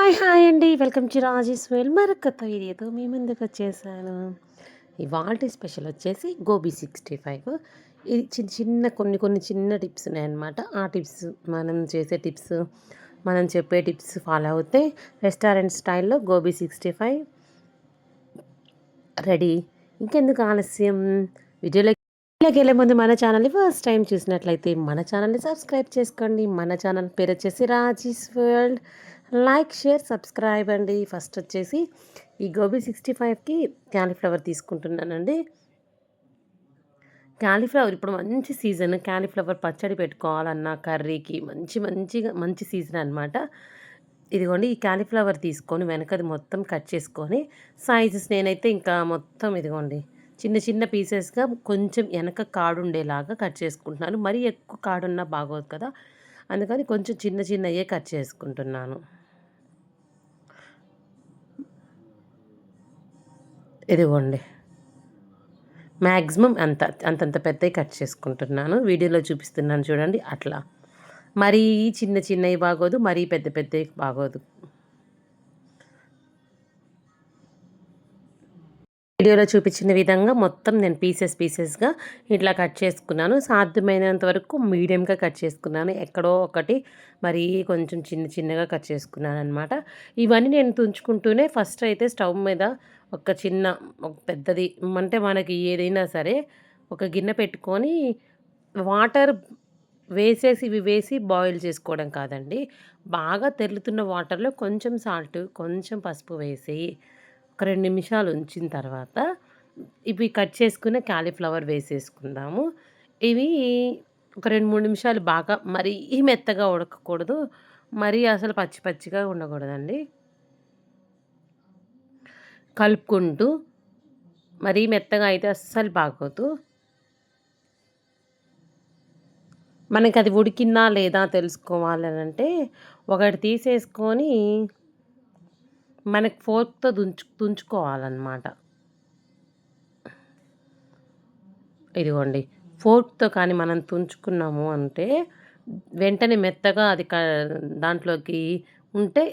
Hi hi అండి. Welcome to Rajesh well. మరొక వీడియోతో మీ ముందుకు వచ్చేసాను. ఇవాళ స్పెషల్ వచ్చేసి గోబీ సిక్స్టీ ఫైవ్. ఇది చిన్న చిన్న కొన్ని కొన్ని చిన్న టిప్స్ ఉన్నాయన్నమాట. ఆ టిప్స్ మనం చేసే టిప్స్ మనం చెప్పే టిప్స్ ఫాలో అవుతే రెస్టారెంట్ స్టైల్లో గోబీ సిక్స్టీ ఫైవ్ రెడీ. ఇంకెందుకు ఆలస్యం? వీడియోలో ఇలాగ వెళ్ళే ముందు మన ఛానల్ని ఫస్ట్ టైం చూసినట్లయితే మన ఛానల్ని సబ్స్క్రైబ్ చేసుకోండి. మన ఛానల్ పేరు వచ్చేసి Raji's world like share subscribe అండి. ఫస్ట్ వచ్చేసి ఈ గోబీ సిక్స్టీ ఫైవ్కి క్యాలీఫ్లవర్ తీసుకుంటున్నానండి. క్యాలీఫ్లవర్ ఇప్పుడు మంచి సీజన్. క్యాలీఫ్లవర్ పచ్చడి పెట్టుకోవాలన్న కర్రీకి మంచి మంచిగా మంచి సీజన్ అనమాట ఇదిగోండి ఈ క్యాలీఫ్లవర్ తీసుకొని వెనకది మొత్తం కట్ చేసుకొని సైజెస్ నేనైతే ఇంకా మొత్తం ఇదిగోండి చిన్న చిన్న పీసెస్గా కొంచెం వెనక కాడు ఉండేలాగా కట్ చేసుకుంటున్నాను. మరీ ఎక్కువ కాడున్నా బాగోదు కదా. అందుకని కొంచెం చిన్న చిన్నయే కట్ చేసుకుంటున్నాను. ఇదిగోండి. మ్యాక్సిమం అంత అంతంత పెద్దవి కట్ చేసుకుంటున్నాను. వీడియోలో చూపిస్తున్నాను చూడండి అట్లా. మరీ చిన్న చిన్నవి బాగోదు మరీ పెద్ద పెద్దవి బాగోదు. వీడియోలో చూపించిన విధంగా మొత్తం నేను పీసెస్ పీసెస్గా ఇట్లా కట్ చేసుకున్నాను. సాధ్యమైనంత వరకు మీడియంగా కట్ చేసుకున్నాను. ఎక్కడో ఒకటి మరీ కొంచెం చిన్న చిన్నగా కట్ చేసుకున్నాను అనమాట ఇవన్నీ నేను తుంచుకుంటూనే ఫస్ట్ అయితే స్టవ్ మీద ఒక చిన్న ఒక పెద్దది. అంటే మనకి ఏదైనా సరే ఒక గిన్నె పెట్టుకొని వాటర్ వేసేసి ఇవి వేసి బాయిల్ చేసుకోవడం కాదండి. బాగా తెరులుతున్న వాటర్లో కొంచెం సాల్ట్ కొంచెం పసుపు వేసి ఒక రెండు నిమిషాలు ఉంచిన తర్వాత ఇవి కట్ చేసుకున్న క్యాలీఫ్లవర్ వేసేసుకుందాము. ఇవి ఒక రెండు మూడు నిమిషాలు బాగా మరీ మెత్తగా ఉడకకూడదు. మరీ అసలు పచ్చి పచ్చిగా ఉండకూడదండి. కలుపుకుంటూ మరీ మెత్తగా అయితే అస్సలు బాగోదు. మనకి అది ఉడికిందా లేదా తెలుసుకోవాలని అంటే ఒకటి తీసేసుకొని మనకు ఫోర్క్తో దుంచు తుంచుకోవాలన్నమాట ఇదిగోండి ఫోర్క్తో కానీ మనం తుంచుకున్నాము అంటే వెంటనే మెత్తగా అది దాంట్లోకి ఉంటే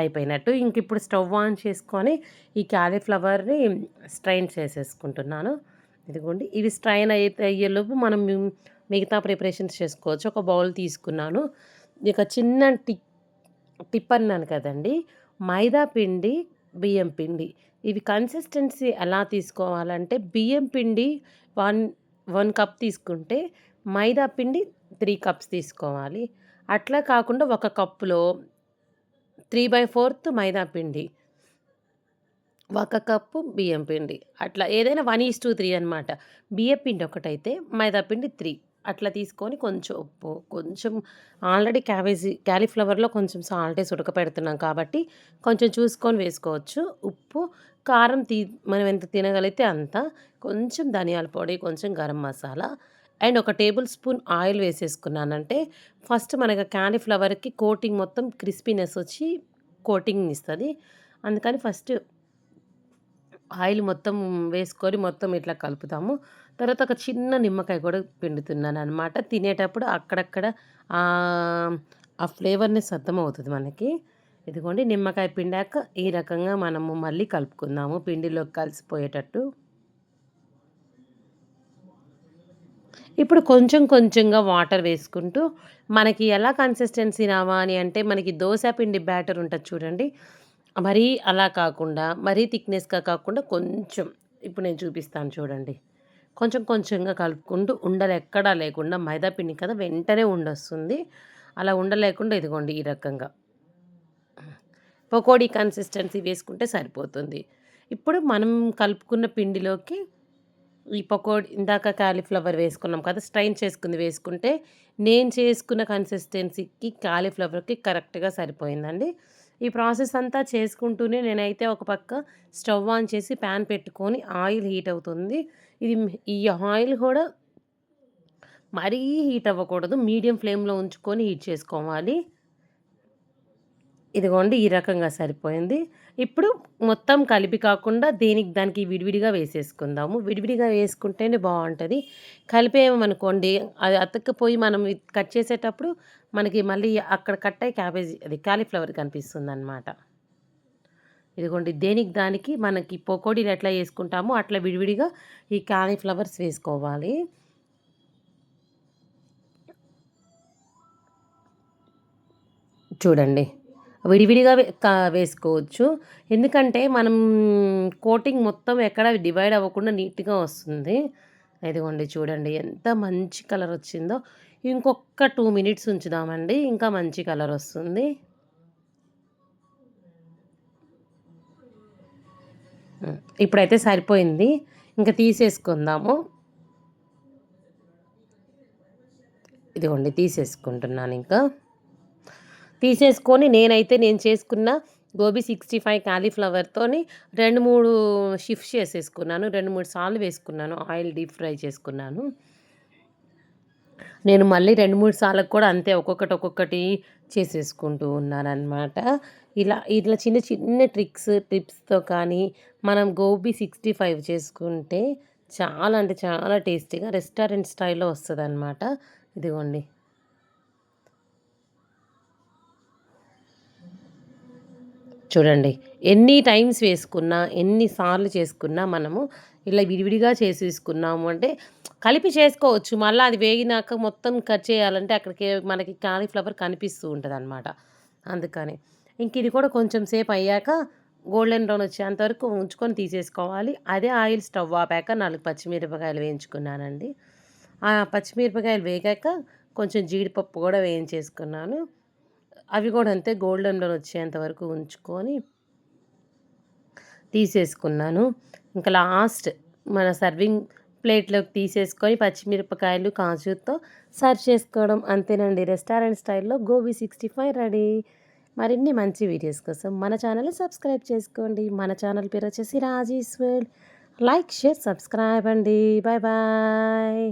అయిపోయినట్టు. ఇంక ఇప్పుడు స్టవ్ ఆన్ చేసుకొని ఈ క్యాలీఫ్లవర్ని స్ట్రైన్ చేసేసుకుంటున్నాను. ఇదిగోండి ఇవి స్ట్రైన్ అయితే అయ్యేలోపు మనం మిగతా ప్రిపరేషన్స్ చేసుకోవచ్చు. ఒక బౌల్ తీసుకున్నాను. ఇక చిన్న టి టిప్ అన్నాను కదండి. మైదా పిండి బియ్యం పిండి. ఇవి కన్సిస్టెన్సీ ఎలా తీసుకోవాలంటే బియ్యం పిండి వన్ వన్ కప్ తీసుకుంటే మైదా పిండి త్రీ కప్స్ తీసుకోవాలి. అట్లా కాకుండా ఒక కప్పులో త్రీ బై ఫోర్త్ మైదా పిండి. ఒక కప్పు బియ్యం పిండి. అట్లా ఏదైనా వన్ ఈస్ టూ త్రీ అనమాట బియ్యం పిండి ఒకటైతే మైదా పిండి త్రీ. అట్లా తీసుకొని కొంచెం ఉప్పు కొంచెం ఆల్రెడీ క్యాబేజీ క్యాలీఫ్లవర్లో కొంచెం సాల్ట్ వేసి ఉడకపెడుతున్నాం కాబట్టి కొంచెం చూసుకొని వేసుకోవచ్చు. ఉప్పు కారం తీ మనం ఎంత తినగలిగితే అంత. కొంచెం ధనియాల పొడి కొంచెం గరం మసాలా అండ్ ఒక టేబుల్ స్పూన్ ఆయిల్ వేసేసుకున్నానంటే ఫస్ట్ మనకి క్యాలీఫ్లవర్కి కోటింగ్ మొత్తం క్రిస్పీనెస్ వచ్చి కోటింగ్ ఇస్తుంది. అందుకని ఫస్ట్ ఆయిల్ మొత్తం వేసుకొని మొత్తం ఇట్లా కలుపుతాము. తర్వాత ఒక చిన్న నిమ్మకాయ కూడా పిండుతున్నాను అనమాట తినేటప్పుడు అక్కడక్కడ ఆ ఫ్లేవర్ని అవుతుంది మనకి. ఇదిగోండి నిమ్మకాయ పిండాక ఈ రకంగా మనము మళ్ళీ కలుపుకుందాము పిండిలో కలిసిపోయేటట్టు. ఇప్పుడు కొంచెం కొంచెంగా వాటర్ వేసుకుంటూ మనకి ఎలా కన్సిస్టెన్సీ రావాలి అంటే మనకి దోశ పిండి బ్యాటర్ ఉంటుంది చూడండి. మరీ అలా కాకుండా మరీ థిక్నెస్గా కాకుండా కొంచెం ఇప్పుడు నేను చూపిస్తాను చూడండి. కొంచెం కొంచెంగా కలుపుకుంటూ ఉండలు ఎక్కడా లేకుండా మైదా పిండి కదా వెంటనే ఉండొస్తుంది. అలా ఉండలేకుండా ఇదిగోండి ఈ రకంగా. పకోడీ కన్సిస్టెన్సీ వేసుకుంటే సరిపోతుంది. ఇప్పుడు మనం కలుపుకున్న పిండిలోకి ఈ పకోడీ ఇందాక కాలీఫ్లవర్ వేసుకున్నాం కదా స్ట్రైన్ చేసుకుంది వేసుకుంటే నేను చేసుకున్న కన్సిస్టెన్సీకి కాలీఫ్లవర్కి కరెక్ట్గా సరిపోయిందండి. ఈ ప్రాసెస్ అంతా చేసుకుంటూనే నేనైతే ఒక పక్క స్టవ్ ఆన్ చేసి ప్యాన్ పెట్టుకొని ఆయిల్ హీట్ అవుతుంది. ఇది ఈ ఆయిల్ కూడా మరీ హీట్ అవ్వకూడదు మీడియం ఫ్లేమ్లో ఉంచుకొని హీట్ చేసుకోవాలి. ఇదిగోండి ఈ రకంగా సరిపోయింది. ఇప్పుడు మొత్తం కలిపి కాకుండా దేనికి దానికి విడివిడిగా వేసేసుకుందాము. విడివిడిగా వేసుకుంటేనే బాగుంటుంది కలిపేమనుకోండి అది అతక్కపోయి మనం కట్ చేసేటప్పుడు మనకి మళ్ళీ అక్కడ కట్ అయ్యి క్యాబేజీ అది కాలీఫ్లవర్ కనిపిస్తుందనమాట. ఇదిగోండి దేనికి దానికి మనకి పకోడీలు ఎట్లా వేసుకుంటామో అట్లా విడివిడిగా ఈ కాలీఫ్లవర్స్ వేసుకోవాలి. చూడండి. విడివిడిగా వేసుకోవచ్చు. ఎందుకంటే మనం కోటింగ్ మొత్తం ఎక్కడ డివైడ్ అవ్వకుండా నీట్‌గా వస్తుంది. ఇదిగోండి చూడండి ఎంత మంచి కలర్ వచ్చిందో. ఇంకొక టూ మినిట్స్ ఉంచుదామండి. ఇంకా మంచి కలర్ వస్తుంది. ఇప్పుడైతే సరిపోయింది. ఇంకా తీసేసుకుందాము. ఇదిగోండి తీసేసుకుంటున్నాను ఇంకా తీసేసుకొని నేనైతే నేను చేసుకున్న గోబీ 65 కాలీఫ్లవర్‌తోని 2, 3 షిఫ్ట్ చేసేసుకున్నాను. 2, 3 సార్లు వేసుకున్నాను. ఆయిల్ డీప్ ఫ్రై చేసుకున్నాను. నేను మళ్ళీ 2, 3 సార్లకు కూడా అంతే ఒక్కొక్కటి, ఒక్కొక్కటి చేసేసుకుంటూ ఉన్నాననమాట. ఇలా ఇట్లా చిన్న చిన్న ట్రిక్స్, టిప్స్‌తో కానీ మనం గోబీ 65 చేసుకుంటే చాలా అంటే చాలా టేస్టీగా రెస్టారెంట్ స్టైల్‌లో వస్తుంది అనమాట ఇదిగోండి. చూడండి. ఎన్ని టైమ్స్ వేసుకున్నా, ఎన్నిసార్లు చేసుకున్నా మనము ఇలా విడివిడిగా చేసేసుకున్నాము అంటే కలిపి చేసుకోవచ్చు. మళ్ళీ అది వేగినాక మొత్తం కట్ చేయాలంటే అక్కడికి మనకి కాలీఫ్లవర్ కనిపిస్తూ ఉంటుంది అనమాట అందుకని. ఇంక ఇది కూడా కొంచెం సేపు అయ్యాక గోల్డెన్ బ్రౌన్ వచ్చేంత వరకు ఉంచుకొని తీసేసుకోవాలి. అదే ఆయిల్ స్టవ్ ఆపాక నాలుగు పచ్చిమిరపకాయలు వేయించుకున్నానండి. ఆ పచ్చిమిరపకాయలు వేగాక కొంచెం జీడిపప్పు కూడా వేయించేసుకున్నాను. అవి కూడా అంతే గోల్డెన్లో వచ్చేంత వరకు ఉంచుకొని తీసేసుకున్నాను. ఇంకా లాస్ట్ మన సర్వింగ్ ప్లేట్‌లోకి తీసేసుకొని పచ్చిమిరపకాయలు, కాజుతో సర్వ్ చేసుకోవడం అంతేనండి. రెస్టారెంట్ స్టైల్‌లో గోబీ 65 రెడీ. మరిన్ని మంచి వీడియోస్ కోసం మన ఛానల్‌ని సబ్స్క్రైబ్ చేసుకోండి. మన ఛానల్ పేరు వచ్చేసి Raji's world. Like, share, subscribe అండి. Bye bye.